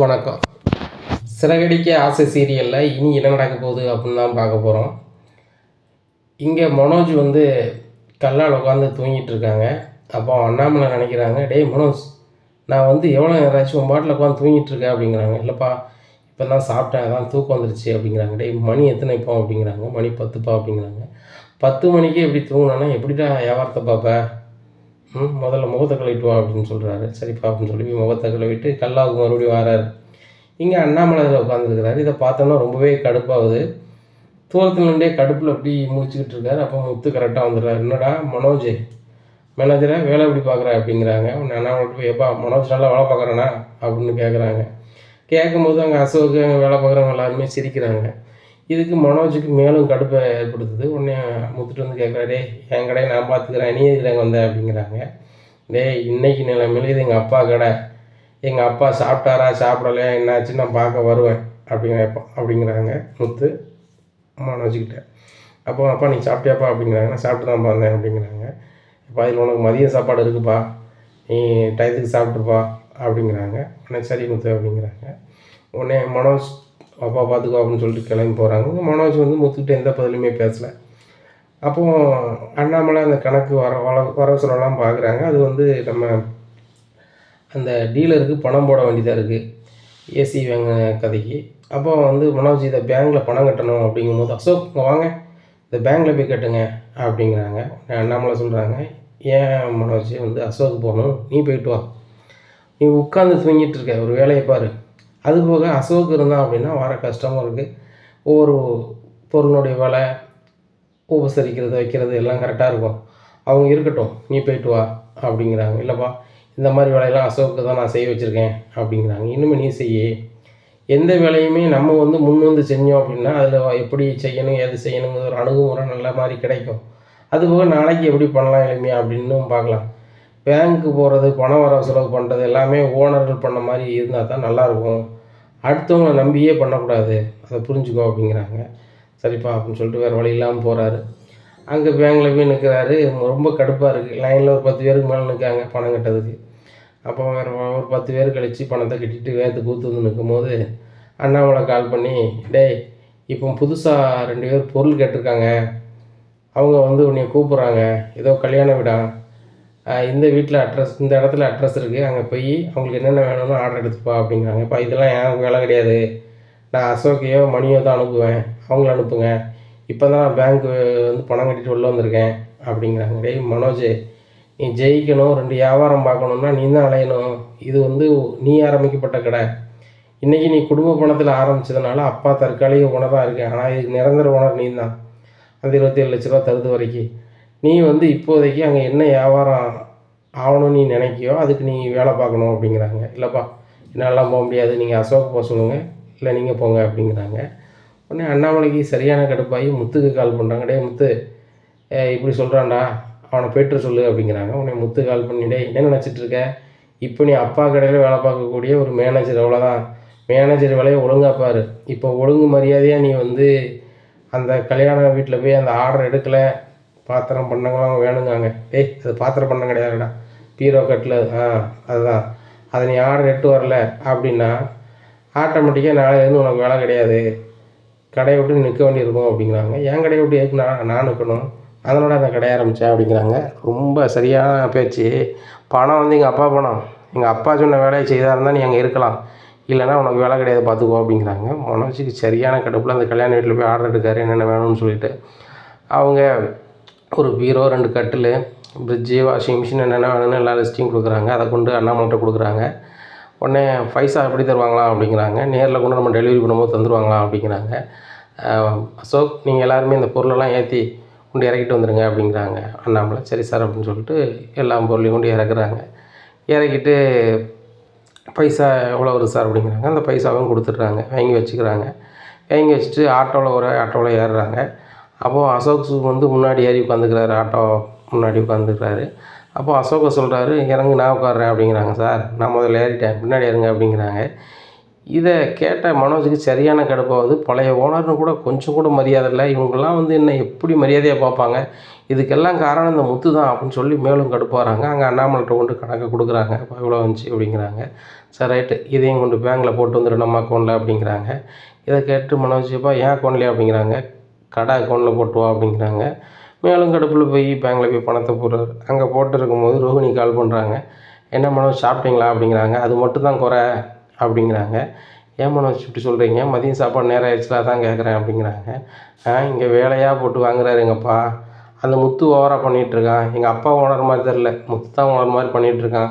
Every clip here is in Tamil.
வணக்கம். சிறகடிக்க ஆசை சீரியலில் இனி என்ன நடக்க போகுது அப்படின்னு தான் பார்க்க போகிறோம் இங்கே மனோஜ் வந்து கல்லால் உட்காந்து தூங்கிட்டு இருக்காங்க. அப்போ அண்ணாமலை நினைக்கிறாங்க டேய் மனோஜ் நான் வந்து எவ்வளோ நேரம் உன் பாட்டில் உட்காந்து தூங்கிட்டு இருக்கேன் அப்படிங்கிறாங்க. இல்லைப்பா இப்போ தான் சாப்பிட்டேன் அதான் தூக்கம் வந்துருச்சு. அப்படிங்கிறாங்க. டேய் மணி எத்தனை இப்போ? அப்படிங்கிறாங்க. மணி பத்துப்பா அப்படிங்கிறாங்க. பத்து மணிக்கு எப்படி தூங்கினா எப்படிடா வியாபாரத்தை பார்ப்பேன் முதல்ல முகத்தை கழுவிட்டு வா அப்படின்னு சொல்கிறாரு சரிப்பா அப்படின்னு சொல்லி முகத்தை கழுவிட்டு கல்லாவுக்கு மறுபடியும் வராரு. இங்கே அண்ணாமலை உட்காந்துருக்கிறாரு இதை பார்த்தோன்னா ரொம்பவே கடுப்பாகுது. தூரத்தில் நின்றே கடுப்பில் அப்படி முடிச்சுக்கிட்டு இருக்காரு. அப்போ முத்து கரெக்டாக வந்துடுறாரு. என்னடா மனோஜ் மேனேஜரை வேலை எப்படி பார்க்குற அப்படிங்கிறாங்க. உன்னை அண்ணாமலை போய் எப்பா மனோஜ் நல்லா வேலை பார்க்குறானா? அப்படின்னு கேட்குறாங்க கேட்கும்போது அங்கே அசோக்கு அங்கே வேலை பார்க்குறவங்க எல்லாருமே சிரிக்கிறாங்க. இதுக்கு மனோஜுக்கு மேலும் கடுப்பை ஏற்படுத்துது. உடனே முத்துட்டு வந்து கேட்குறாரு டேய் என் கடையை நான் பார்த்துக்கிறேன் நீ எதுக்கு வந்த? அப்படிங்கிறாங்க. டேய் இன்னைக்கு நிலைமையில இது எங்கள் அப்பா கடை. எங்கள் அப்பா சாப்பிட்டாரா சாப்பிடலையா என்னாச்சு நான் பார்க்க வருவேன் அப்படிங்கிற அப்படிங்கிறாங்க முத்து மனோஜ்கிட்ட அப்போ அப்பா நீ சாப்பிட்டியாப்பா? அப்படிங்கிறாங்க. நான் சாப்பிட்டு தான் வந்தேன் அப்படிங்கிறாங்க. இப்போ அதில் உனக்கு மதிய சாப்பாடு இருக்குப்பா. நீ டயத்துக்கு சாப்பிட்ருப்பா அப்படிங்கிறாங்க. உடனே சரி முத்து அப்படிங்கிறாங்க. உடனே மனோஜ் அப்பா பார்த்துக்கோ அப்படின்னு சொல்லிட்டு கிளம்பி போகிறாங்க மனோஜ் வந்து முத்துக்கிட்ட எந்த பதிலுமே பேசலை. அப்போது அண்ணாமலை அந்த கணக்கு வர வர வர சொல்லலாம் பார்க்குறாங்க அது வந்து நம்ம அந்த டீலருக்கு பணம் போட வேண்டியதாக இருக்குது ஏசி வாங்க கதைக்கு. அப்போ வந்து மனோஜ் இதை பேங்க்கில் பணம் கட்டணும் அப்படிங்கும்போது அசோக் வாங்க. இந்த பேங்க்கில் போய் கட்டுங்க. அப்படிங்கிறாங்க. அண்ணாமலை சொல்கிறாங்க ஏன் மனோஜ் வந்து அசோக் போகணும்? நீ போயிட்டு வா. நீ உட்காந்து தூங்கிட்டு இருக்க. ஒரு வேலையை பாரு. அது போக அசோக் இருந்தான் அப்படின்னா வர கஸ்டமருக்கு ஒவ்வொரு பொருளுடைய விலை உபசரிக்கிறது வைக்கிறது எல்லாம் கரெக்டாக இருக்கும். அவங்க இருக்கட்டும் நீ போயிட்டு வா அப்படிங்கிறாங்க. இல்லைப்பா இந்த மாதிரி வேலையெல்லாம் அசோக்கு தான் நான் செய்ய வச்சுருக்கேன் அப்படிங்கிறாங்க. இன்னுமே நீ செய்ய. எந்த வேலையுமே நம்ம வந்து முன் வந்து செஞ்சோம் அப்படின்னா அதில் எப்படி செய்யணும் எது செய்யணுங்கிற ஒரு அணுகுமுறை நல்ல மாதிரி கிடைக்கும். அதுபோக நாளைக்கு எப்படி பண்ணலாம் எளிமையாக அப்படின்னும் பார்க்கலாம். பேங்க்கு போகிறது பணம் வர செலவு பண்ணுறது எல்லாமே ஓனர்கள் பண்ண மாதிரி இருந்தால் தான் நல்லாயிருக்கும் அடுத்தவங்களை நம்பியே பண்ணக்கூடாது. அதை புரிஞ்சுக்கோ அப்படிங்கிறாங்க. சரிப்பா அப்படின்னு சொல்லிட்டு வேறு வழி இல்லாமல் போகிறாரு அங்கே பேங்கில் போய் நிற்கிறாரு ரொம்ப கடுப்பாக இருக்குது லைனில் ஒரு பத்து பேருக்கு மேலே நிற்காங்க பணம் கட்டதுக்கு அப்போ வேறு ஒரு பத்து பேர் கழித்து பணத்தை கட்டிட்டு வேத்து கூத்து வந்து நிற்கும் போது அண்ணாமலை கால் பண்ணி டேய் இப்போ புதுசாக ரெண்டு பேர் பொருள் கேட்டிருக்காங்க. அவங்க வந்து உன்னை கூப்பிட்றாங்க. ஏதோ கல்யாண வீடா? இந்த வீட்டில் அட்ரஸ் இந்த இடத்துல அட்ரஸ் இருக்குது அங்கே போய் அவங்களுக்கு என்னென்ன வேணும்னு ஆர்டர் எடுத்துப்பா அப்படிங்கிறாங்க. இப்போ இதெல்லாம் என் வேலை கிடையாது? நான் அசோக்கையோ மணியோ தான் அனுப்புவேன். அவங்கள அனுப்புங்க. இப்போ தான் நான் பேங்க்கு வந்து பணம் கட்டிட்டு உள்ளே வந்திருக்கேன் அப்படிங்கிறாங்க. டேய் மனோஜ் நீ ஜெயிக்கணும் ரெண்டு வியாபாரம் பார்க்கணுன்னா நீ தான் அலையணும். இது வந்து நீ ஆரம்பிக்கப்பட்ட கடை. இன்றைக்கி நீ குடும்ப பணத்தில் ஆரம்பித்ததுனால அப்பா தற்காலிக ஓனராக இருக்கேன் ஆனால் இதுக்கு நிரந்தர ஓனர் நீ தான். அந்த இருபத்தேழு லட்ச ரூபா தருது வரைக்கும். நீ வந்து இப்போதைக்கு அங்கே என்ன வியாபாரம் ஆகணும்னு நீ நினைக்கியோ அதுக்கு நீ வேலை பார்க்கணும் அப்படிங்கிறாங்க. இல்லைப்பா என்னாலாம் போக முடியாது. நீங்கள் அசோக் போக சொல்லுங்கள் இல்லை நீங்கள் போங்க அப்படிங்கிறாங்க. உடனே அண்ணாமலைக்கு சரியான கடுப்பாகி முத்துக்கு கால் பண்ணுறாங்க டே முத்து இப்படி சொல்கிறான்டா அவனை போய்ட்டு சொல்லு அப்படிங்கிறாங்க. உடனே முத்து கால் பண்ணி என்ன நினச்சிட்ருக்க இப்போ நீ அப்பா கடையில் வேலை பார்க்கக்கூடிய ஒரு மேனேஜர் அவ்வளோதான் மேனேஜர் வேலையை ஒழுங்கா பாரு. இப்போ ஒழுங்கு மரியாதையாக நீ வந்து அந்த கல்யாண வீட்டில் போய் அந்த ஆர்டர் எடுக்கலை. பாத்திரம் பண்ணங்களாம் வேணுங்காங்க. ஏய் அது பாத்திரம் பண்ண கிடையாதுடா. பீரோ கட்டில் ஆ அதுதான். அதை நீ ஆர்டர் எட்டு வரல அப்படின்னா ஆட்டோமேட்டிக்காக நாளையிலேருந்து உனக்கு வேலை கிடையாது. கடையை விட்டு நிற்க வேண்டியிருக்கும் அப்படிங்கிறாங்க. என் கடையை விட்டு எதுக்கு நான் நான் நிற்கணும்? அதனோட அந்த கடையை ஆரம்பித்தேன் அப்படிங்கிறாங்க. ரொம்ப சரியான பேச்சு. பணம் வந்து எங்கள் அப்பா பணம். எங்கள் அப்பா சொன்ன வேலையை செய்தா இருந்தால் நீ அங்கே இருக்கலாம். இல்லைன்னா உனக்கு வேலை கிடையாது பார்த்துக்கோ அப்படிங்கிறாங்க. மனோஜுக்கு சரியான கடுப்பில் அந்த கல்யாண வீட்டில் போய் ஆர்டர் எடுக்காரு என்னென்ன வேணும்னு சொல்லிட்டு. அவங்க ஒரு பீரோ ரெண்டு கட்டில் ஃப்ரிட்ஜு வாஷிங் மிஷின் என்னென்ன வேணும்னு எல்லா லிஸ்ட்டையும் கொடுக்குறாங்க. அதை கொண்டு அண்ணாமலைகிட்ட கொடுக்குறாங்க. உடனே பைசா எப்படி தருவாங்களா அப்படிங்கிறாங்க. நேரில் கொண்டு நம்ம டெலிவரி பண்ணும்போது தந்துடுவாங்களா அப்படிங்கிறாங்க. அசோக் நீங்கள் எல்லாருமே இந்த பொருளெல்லாம் ஏற்றி கொண்டு இறக்கிட்டு வந்துடுங்க அப்படிங்கிறாங்க அண்ணாமலை. சரி சார் அப்படின்னு சொல்லிட்டு எல்லா பொருளையும் கொண்டு இறக்குறாங்க. இறக்கிட்டு பைசா எவ்வளோ வருது சார் அப்படிங்கிறாங்க. அந்த பைசாவும் கொடுத்துட்றாங்க. வாங்கி வச்சுக்கிறாங்க. வாங்கி வச்சுட்டு ஆட்டோவில் ஒரு ஆட்டோவில் ஏறுறாங்க. அப்போது அசோக் வந்து முன்னாடி ஏறி உட்காந்துக்கிறாரு ஆட்டோ முன்னாடி உட்காந்துக்கிறாரு. அப்போது அசோகை சொல்கிறாரு இறங்கு நான் உட்காடுறேன் அப்படிங்கிறாங்க. சார் நான் முதல்ல ஏறிட்டேன் பின்னாடி இறங்க அப்படிங்கிறாங்க. இதை கேட்ட மனோஜுக்கு சரியான கடுப்பாகுது பழைய ஓனர்னு கூட கொஞ்சம் கூட மரியாதை இல்லை. இவங்கெல்லாம் வந்து என்ன எப்படி மரியாதையாக பார்ப்பாங்க? இதுக்கெல்லாம் காரணம் இந்த முத்து தான் அப்படின்னு சொல்லி மேலும் கடுப்பாகிறாங்க அங்கே அண்ணாமலைகிட்ட கொண்டு கணக்கை கொடுக்குறாங்க. இவ்வளோ வந்துச்சு அப்படிங்கிறாங்க. Sir right. இதையும் கொண்டு பேங்கில் போட்டு வந்துடும் நம்ம அக்கௌண்ட்டில் அப்படிங்கிறாங்க. இதை கேட்டு மனோஜிப்பா ஏன் அக்கௌண்ட்லையே அப்படிங்கிறாங்க. கடை அக்கௌண்ட்டில் போட்டு வா அப்படிங்கிறாங்க. மேலும் கடுப்பில் போய் பேங்க்கில் போய் பணத்தை போடுறாரு. அங்கே போட்டுருக்கும் போது ரோஹிணி கால் பண்ணுறாங்க என்ன மனோஜ் சாப்பிட்டீங்களா அப்படிங்கிறாங்க. அது மட்டும் தான் குறை அப்படிங்கிறாங்க. ஏன் மனோஜ் இப்படி சொல்கிறீங்க மதியம் சாப்பாடு நேரம் ஆயிடுச்சுல தான் கேட்குறேன் அப்படிங்கிறாங்க. ஆ இங்கே வேலையாக போட்டு வாங்குறாரு எங்கப்பா அந்த முத்து ஓவராக பண்ணிகிட்ருக்கான் எங்கள் அப்பா ஓனர் மாதிரி தெரில முத்து தான் ஓனர் மாதிரி பண்ணிகிட்ருக்கான்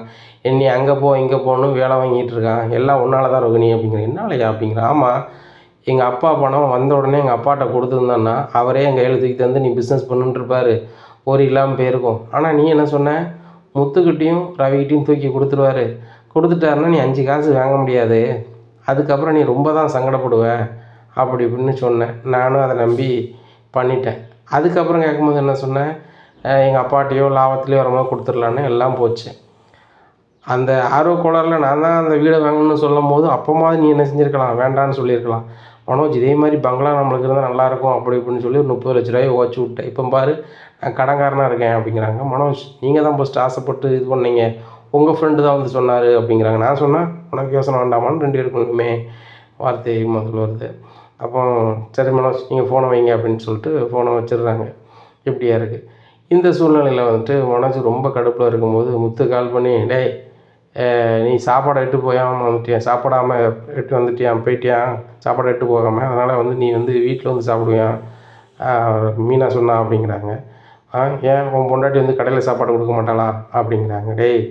என்னை அங்கே போ இங்கே போகணும் வேலை வாங்கிட்டு இருக்கான். எல்லாம் உன்னால தான் ரோகிணி அப்படிங்கிற. என்னாலையா அப்படிங்கிற. ஆமாம் எங்கள் அப்பா பணம் வந்த உடனே எங்கள் அப்பாட்ட கொடுத்துருந்தோன்னா அவரே எங்கள் கையில் தூக்கி தந்து நீ பிஸ்னஸ் பண்ணுன்ட்ருப்பாரு ஒரு இல்லாமல் போயிருக்கும். ஆனால் நீ என்ன சொன்ன? முத்துக்கிட்டேயும் ரவிக்கிட்டையும் தூக்கி கொடுத்துருவாரு. கொடுத்துட்டாருன்னா நீ அஞ்சு காசு வாங்க முடியாது. அதுக்கப்புறம் நீ ரொம்ப தான் சங்கடப்படுவ. அப்படி இப்படின்னு சொன்னேன் நானும் அதை நம்பி பண்ணிட்டேன். அதுக்கப்புறம் கேட்கும்போது என்ன சொன்னேன் எங்கள் அப்பாட்டையோ லாபத்துலேயோ வரமோ கொடுத்துடலான்னு எல்லாம் போச்சு. அந்த ஆர்வ கோளாறில் நான் தான் அந்த வீடை வாங்கணும்னு சொல்லும் போது அப்போமாவது நீ என்ன செஞ்சுருக்கலாம்? வேண்டான்னு சொல்லியிருக்கலாம். மனோஜ் இதே மாதிரி பங்களா நம்மளுக்கு இருந்தால் நல்லாயிருக்கும் அப்படி இப்படின்னு சொல்லி ஒரு முப்பது லட்ச ரூபாயை ஓச்சு விட்டேன். இப்போ பாரு நான் கடன்காரனாக இருக்கேன் அப்படிங்கிறாங்க. மனோஜ் நீங்கள் தான் ஃபஸ்ட்டு ஆசைப்பட்டு இது பண்ணீங்க. உங்கள் ஃப்ரெண்டு தான் வந்து சொன்னார் அப்படிங்கிறாங்க. நான் சொன்னேன் உனக்கு யோசனை வேண்டாமான்னு ரெண்டு பேருக்குமே வார்த்தை முதல்ல வருது. அப்போ சரி மனோஜ் நீங்கள் ஃபோனை வைங்க அப்படின்னு சொல்லிட்டு ஃபோனை வச்சிடுறாங்க. இப்படியா இருக்குது இந்த சூழ்நிலையில் வந்துட்டு மனோஜ் ரொம்ப கடுப்பில் இருக்கும்போது முத்து கால் பண்ணி டேய் நீ சாப்பாடை எட்டு போயாமல் வந்துட்டியான் சாப்பிடாமல் எட்டு வந்துட்டியான் போயிட்டியான் சாப்பாடை எட்டு போகாமல் அதனால் வந்து நீ வந்து வீட்டில் வந்து சாப்பிடுவியான் மீனா சொன்னா அப்படிங்கிறாங்க. ஏன் உன் பொண்டாட்டி வந்து கடையில் சாப்பாடு கொடுக்க மாட்டாளா? அப்படிங்கிறாங்க. டேய்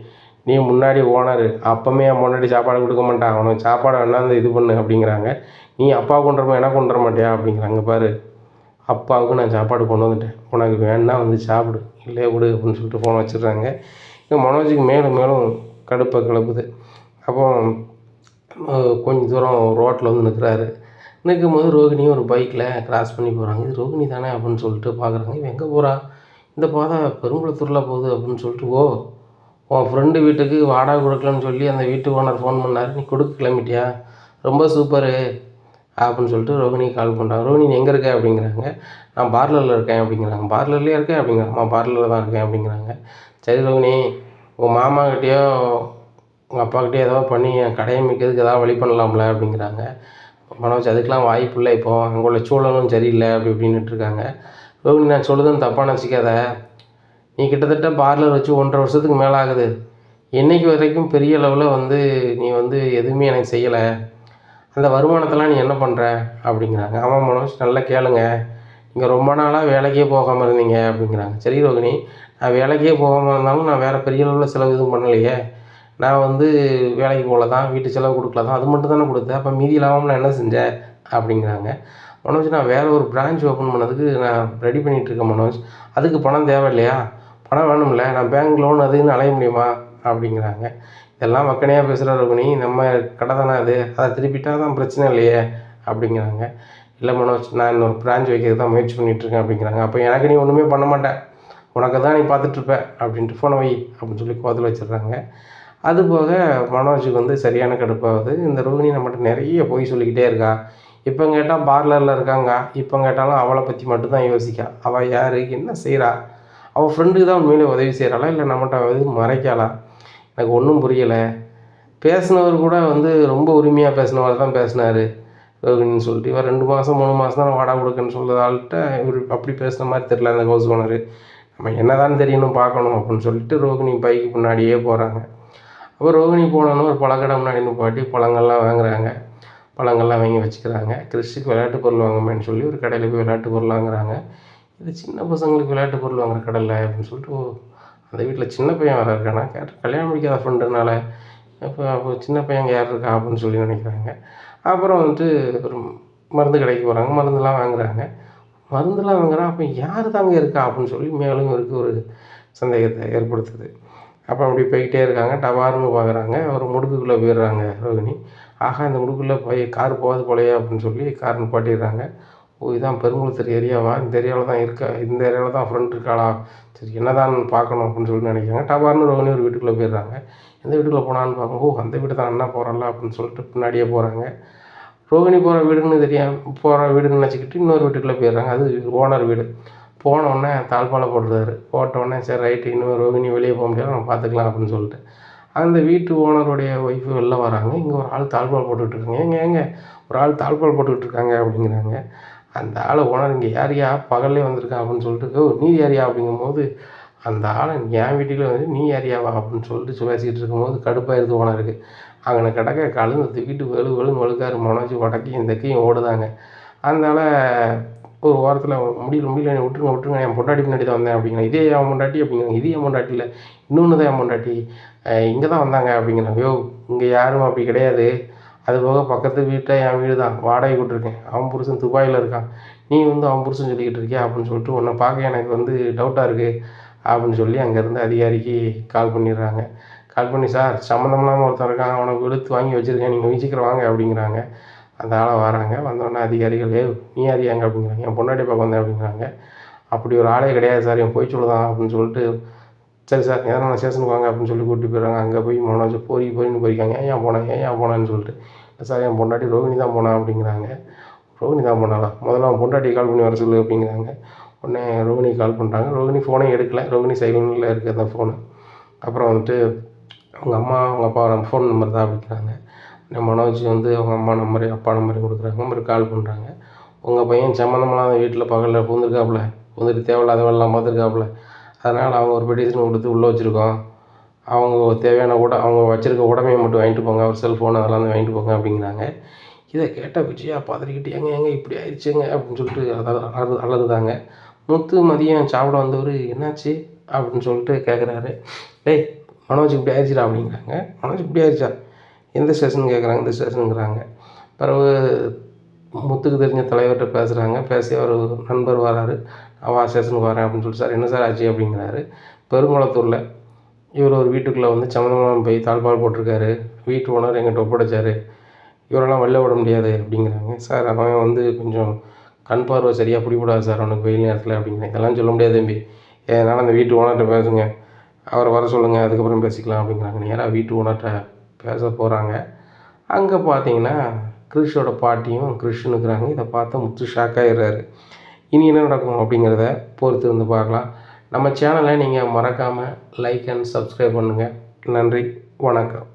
நீ முன்னாடி ஓனரு. அப்போமே என் பொண்டாட்டி சாப்பாடு கொடுக்க மாட்டான் உனக்கு சாப்பாடு வேணாந்து இது பண்ணு அப்படிங்கிறாங்க. நீ அப்பா கொண்டுறமா எனக்கு கொண்டு மாட்டியா? அப்படிங்கிறாங்க. பாரு அப்பாவுக்கு நான் சாப்பாடு கொண்டு வந்துட்டேன். உனக்கு வேணா வந்து சாப்பிடு. இல்லையே விடு அப்படின்னு சொல்லிட்டு ஃபோன் வச்சிடுறாங்க. இங்கே மனோஜுக்கு மேலும் மேலும் கடுப்பை கிளப்புது. அப்போ கொஞ்சம் கொஞ்ச தூரம் ரோட்டில் வந்து நிற்கிறாரு நிற்கும் போது ரோகிணியும் ஒரு பைக்கில் கிராஸ் பண்ணி போகிறாங்க இது ரோகிணி தானே அப்படின்னு சொல்லிட்டு பார்க்குறாங்க இவன் எங்கே போகிறா இந்த பாதை பெருங்குளத்தூரில் போகுது அப்படின்னு சொல்லிட்டு ஓ உன் ஃப்ரெண்டு வீட்டுக்கு வாடகை கொடுக்கலன்னு சொல்லி அந்த வீட்டு ஓனர் ஃபோன் பண்ணார். நீ கொடுக்க கிளம்பிட்டியா? ரொம்ப சூப்பரு அப்படின்னு சொல்லிட்டு ரோகிணி கால் பண்ணுறாங்க ரோகிணி நீ எங்கே இருக்க? அப்படிங்கிறாங்க. நான் பார்லரில் இருக்கேன் அப்படிங்கிறாங்க. பார்லர்லேயே இருக்கேன் அப்படிங்கிறாங்க. பார்லரில் தான் இருக்கேன் அப்படிங்கிறாங்க. சரி ரோகிணி உங்கள் மாமாக்கிட்டேயோ உங்கள் அப்பாக்கிட்டேயோ ஏதோ பண்ணி என் கடையை மிக்கிறதுக்கு ஏதாவது வழி பண்ணலாம்ல அப்படிங்கிறாங்க. மனோஜ் அதுக்கெலாம் வாய்ப்பு இல்லை இப்போ. அங்கே உள்ள சூழலும் சரியில்லை அப்படி இப்படின்னுட்டு இருக்காங்க. ரோகிணி நான் சொல்லுதுன்னு தப்பாக நினச்சிக்காத. நீ கிட்டத்தட்ட பார்லர் வச்சு ஒன்றரை வருஷத்துக்கு மேலே ஆகுது. என்னைக்கு வரைக்கும் பெரிய அளவில் வந்து நீ வந்து எதுவுமே எனக்கு செய்யலை. அந்த வருமானத்தெல்லாம் நீ என்ன பண்ணுற அப்படிங்கிறாங்க. ஆமாம் மனோஜ் நல்லா கேளுங்க. இங்கே ரொம்ப நாளாக வேலைக்கே போகாமல் இருந்தீங்க அப்படிங்கிறாங்க. சரி ரோகிணி நான் வேலைக்கே போகாமல் இருந்தாலும் நான் வேறு பெரிய அளவில் செலவு எதுவும் பண்ணலையே. நான் வந்து வேலைக்கு போகல தான் வீட்டு செலவு கொடுக்கல தான் அது மட்டும் தானே கொடுத்தேன். அப்போ மீதி இல்லாமல் நான் என்ன செஞ்சேன் அப்படிங்கிறாங்க. மனோஜ் நான் வேறு ஒரு பிரான்ச் ஓப்பன் பண்ணதுக்கு நான் ரெடி பண்ணிகிட்ருக்கேன் மனோஜ். அதுக்கு பணம் தேவை இல்லையா பணம் வேணும்ல நான் பேங்க் லோன் அதுன்னு அலைய முடியுமா? அப்படிங்கிறாங்க. இதெல்லாம் மக்கனையாக பேசுகிற ரோகிணி நம்ம கடை தானே அது. அதை திருப்பிட்டா தான் பிரச்சனை இல்லையே அப்படிங்கிறாங்க. இல்லை மனோஜ் நான் இன்னொரு பிரான்ச் வைக்கிறது தான் முயற்சி பண்ணிகிட்ருக்கேன் அப்படிங்கிறாங்க. அப்போ எனக்கு நீ ஒன்றுமே பண்ண மாட்டேன். உனக்கு தான் நீ பார்த்துட்ருப்ப அப்படின்ட்டு ஃபோனை வை அப்படின்னு சொல்லி கோதில் வச்சிடுறாங்க. அது போக மனோஜுக்கு வந்து சரியான கடுப்பாகுது. இந்த ரோகிணி நம்மகிட்ட நிறைய பொய் சொல்லிக்கிட்டே இருக்கா. இப்போ கேட்டால் பார்லரில் இருக்காங்க. இப்போ கேட்டாலும் அவளை பற்றி மட்டும்தான் யோசிக்கா. அவள் யார்? என்ன செய்கிறா அவள் ஃப்ரெண்டுக்கு தான் உண்மையிலே உதவி செய்கிறாளா இல்லை நம்மகிட்ட எதுவும் மறைக்காளா? எனக்கு ஒன்றும் புரியலை. பேசினவர் கூட வந்து ரொம்ப உரிமையாக பேசினவர் தான் பேசினார். ரோகிணின்னு சொல்லிட்டு இவன் ரெண்டு மாதம் மூணு மாதம் தான் வாடகை கொடுக்குன்னு சொல்கிறது ஆள்கிட்ட இவர் அப்படி பேசுன மாதிரி தெரில அந்த ஹவுஸ் ஓனர் நம்ம என்னதான் தெரியணும் பார்க்கணும் அப்படின்னு சொல்லிட்டு ரோகிணி பைக்கு முன்னாடியே போகிறாங்க அப்போ ரோகிணி போனோன்னு ஒரு பழக்கடை முன்னாடி நிப்பாட்டி பழங்கள்லாம் வாங்குறாங்க. பழங்கள்லாம் வாங்கி வச்சுக்கிறாங்க. கிறிஸ்டுக்கு விளையாட்டு பொருள் வாங்குமேன்னு சொல்லி ஒரு கடையில் போய் விளையாட்டு பொருள் வாங்குறாங்க. இது சின்ன பசங்களுக்கு விளையாட்டு பொருள் வாங்குற கடையில் அப்படின்னு சொல்லிட்டு ஓ அந்த வீட்டில் சின்ன பையன் வேறு இருக்கானா. கேட்டு கல்யாணம் முடிக்காத ஃப்ரெண்டுனால இப்போ அப்போ சின்ன பையன் அங்கே யார் இருக்கா அப்படின்னு சொல்லி நினைக்கிறாங்க. அப்புறம் வந்துட்டு ஒரு மருந்து கடைக்கு போகிறாங்க மருந்துலாம் வாங்குறாங்க. மருந்துலாம் வாங்குறான் அப்போ யார் தாங்க இருக்கா அப்படின்னு சொல்லி மேலும் இவருக்கு ஒரு சந்தேகத்தை ஏற்படுத்துது. அப்போ அப்படி போய்கிட்டே இருக்காங்க டபார்னு பார்க்குறாங்க ஒரு முடுக்குக்குள்ளே போயிடுறாங்க ரோகிணி. ஆஹா இந்த முடுக்குள்ளே போய் கார் போகாது போலையே அப்படின்னு சொல்லி கார் நிப்பாட்டிடுறாங்க. ஓ இதான் பெருங்குளத்தூர் ஏரியாவா? இந்த ஏரியாவில் தான் இருக்கா? இந்த ஏரியாவில் தான் ஃப்ரெண்ட் இருக்காளா? சரி என்னதான் பார்க்கணும் அப்படின்னு சொல்லி நினைக்கிறாங்க. டபார்னு ரோகிணி ஒரு வீட்டுக்குள்ளே போயிடுறாங்க. எந்த வீட்டுக்குள்ளே போனான்னு பார்க்கும் ஓ அந்த வீடு தான் அண்ணா போகிறல்ல அப்படின்னு சொல்லிட்டு பின்னாடியே போகிறாங்க ரோகிணி போகிற வீடுன்னு தெரியாம போகிற வீடுன்னு நினச்சிக்கிட்டு இன்னொரு வீட்டுக்குள்ளே போயிடுறாங்க. அது ஓனர் வீடு. போனோடனே தாழ்பாலை போடுறாரு போட்ட உடனே சரி ரைட்டு இன்னும் ரோகிணி வெளியே போக முடியாது நம்ம பார்த்துக்கலாம் அப்படின்னு சொல்லிட்டு. அந்த வீட்டு ஓனருடைய ஒய்ஃபு வெளில வராங்க. இங்கே ஒரு ஆள் தாழ்பால் போட்டுக்கிட்டு இருக்காங்க. ஏங்க ஏங்க ஒரு ஆள் தாழ்பால் போட்டுக்கிட்டு இருக்காங்க அப்படிங்கிறாங்க. அந்த ஆள் ஓனர் இங்கே யாரியா பகல்லே வந்திருக்கான் அப்படின்னு சொல்லிட்டு ஓ நீ யாரியா அப்படிங்கும்போது அந்த ஆளை என் வீட்டில் வந்து நீ யாரியாவா அப்படின்னு சொல்லிட்டு பேசிக்கிட்டு இருக்கும்போது கடுப்பாயிருது ஓனருக்கு அங்கே கிடக்க கழுந்து தூக்கிட்டு வெளு வெளுன்னு வழுக்காரு மனோஜ் வடக்கையும் தக்கையும் ஓடுதாங்க. அதனால் ஒரு வாரத்தில் முடியல முடியல என்னை விட்டுருங்க விட்டுருங்க என் பொண்டாட்டி பின்னாடி தான் வந்தேன் அப்படிங்கிற இதே என் பொண்டாட்டி? அப்படிங்கிறாங்க. இதே என் பொண்டாட்டி இல்லை இன்னொன்று தான் என் பொண்டாட்டி. இங்கே தான் வந்தாங்க. அப்படிங்கிறாங்க. யோ இங்கே யாரும் அப்படி கிடையாது. அது போக பக்கத்து வீட்டில் என் வீடு தான். வாடகை விட்டுருக்கேன். அவன் புருஷன் துபாயில் இருக்கான். நீ வந்து அவன் புருஷன் சொல்லிக்கிட்டு இருக்கியா? அப்படின்னு சொல்லிட்டு உன்னை பார்க்க எனக்கு வந்து டவுட்டாக இருக்குது அப்படின்னு சொல்லி அங்கேருந்து அதிகாரிக்கு கால் பண்ணிடுறாங்க. கால் பண்ணி சார் சம்மந்தம் இல்லாமல் ஒருத்தன் இருக்கான் அவனை இழுத்து வாங்கி வச்சுருக்கேன். நீங்கள் சீக்கிரம் வாங்க அப்படிங்கிறாங்க. அந்த ஆளை வராங்க. வந்தோடனே அதிகாரிகள் ஏ நீ அறியாங்க அப்படிங்கிறாங்க. என் பொண்டாட்டி பார்க்க வந்தேன் அப்படிங்கிறாங்க. அப்படி ஒரு ஆளே கிடையாது சார். என் போய் சொல்லுதான் அப்படின்னு சொல்லிட்டு சரி சார் எதனால் ஸ்டேஷனுக்கு வாங்க அப்படின்னு சொல்லி கூப்பிட்டு போயிடுறாங்க. அங்கே போய் மனோஜ் போரி போரின்னு போயிருக்காங்க. ஏன் ஏன் போனேன்? ஏன் ஏன் போனேன்னு சொல்லிட்டு. இல்லை சார் என் பொண்டாட்டி ரோகிணி தான் போனான் அப்படிங்கிறாங்க. ரோகிணி தான் போனாலா முதல்ல அவன் பொண்டாட்டி கால் பண்ணி வர சொல்லு அப்படிங்கிறாங்க. உடனே ரோகிணி கால் பண்ணுறாங்க ரோகிணி ஃபோனே எடுக்கல. ரோகிணி சைலண்டில் இருக்குது அந்த ஃபோனு அப்புறம் வந்துட்டு அவங்க அம்மா அவங்க அப்பா ஃபோன் நம்பர் தான் அப்படிங்கிறாங்க மனோஜ் வந்து அவங்க அம்மா நம்பரு அப்பா நம்பரையும் கொடுக்குறாங்க. நம்பருக்கு கால் பண்ணுறாங்க உங்கள் பையன் சம்மந்தமெல்லாம் வீட்டில் பகலில் பூந்துருக்காப்புல. பூந்துட்டு தேவையில்லாத வேலைலாம் பார்த்துருக்காப்புல. அதனால் அவங்க ஒரு பெட்டிஷன் கொடுத்து உள்ளே வச்சுருக்கோம். அவங்க தேவையான உட அவங்க வச்சுருக்க உடமையை மட்டும் வாங்கிட்டு போங்க. அவர் செல்ஃபோன் அதெல்லாம் வந்து வாங்கிட்டு போங்க அப்படிங்கிறாங்க. இதை கேட்ட விஜயா பதறிக்கிட்டு எங்கே எங்கே இப்படி ஆயிடுச்சுங்க? அப்படின்னு சொல்லிட்டு அதாவது அலறுதாங்க முத்து மதியம் சாப்பிட வந்தவர் என்னாச்சு? அப்படின்னு சொல்லிட்டு கேட்குறாரு டேய் மனோஜ் இப்படி ஆயிடுச்சுடா அப்படிங்கிறாங்க. மனோஜ் இப்படி ஆயிடுச்சா? எந்த ஸ்டேஷன்? கேட்குறாங்க இந்த ஸ்டேஷனுங்கிறாங்க. பிறகு முத்துக்கு தெரிஞ்ச தலைவர்கிட்ட பேசுகிறாங்க பேசி அவர் நண்பர் வராரு. அவா ஸ்டேஷனுக்கு வரேன் அப்படின்னு சொல்லிட்டு சார் என்ன சார் ஆச்சு? அப்படிங்கிறாரு. பெருங்குளத்தூரில் இவர் ஒரு வீட்டுக்குள்ளே வந்து சம்மந்தமாக போய் தாழ்பால் போட்டிருக்காரு. வீட்டு ஓனர் எங்கிட்ட ஒப்படைச்சார். இவரெல்லாம் வெளில விட முடியாது அப்படிங்கிறாங்க. சார் அவன் வந்து கொஞ்சம் கண் பார்வை சரியாக பிடிக்கூடாது சார் அவனுக்கு வெயில் நேரத்தில் அப்படிங்கிறேன் இதெல்லாம் சொல்ல முடியாது தம்பி. அதனால் அந்த வீட்டு ஓனர்கிட்ட பேசுங்க. அவரை வர சொல்லுங்கள் அதுக்கப்புறம் பேசிக்கலாம் அப்படிங்கிறாங்க. நேராக வீட்டு ஓனர்கிட்ட பேச போகிறாங்க அங்கே பார்த்தீங்கன்னா கிறிஷோட பாட்டியும் கிறிஷுன்னு இருக்கிறாங்க. இதை பார்த்தா முத்து ஷாக் ஆகிடுறாரு இனி என்ன நடக்கும் அப்படிங்கிறத பொறுத்து இருந்து பார்க்கலாம். நம்ம சேனலை நீங்கள் மறக்காமல் லைக் அண்ட் சப்ஸ்கிரைப் பண்ணுங்கள் நன்றி வணக்கம்.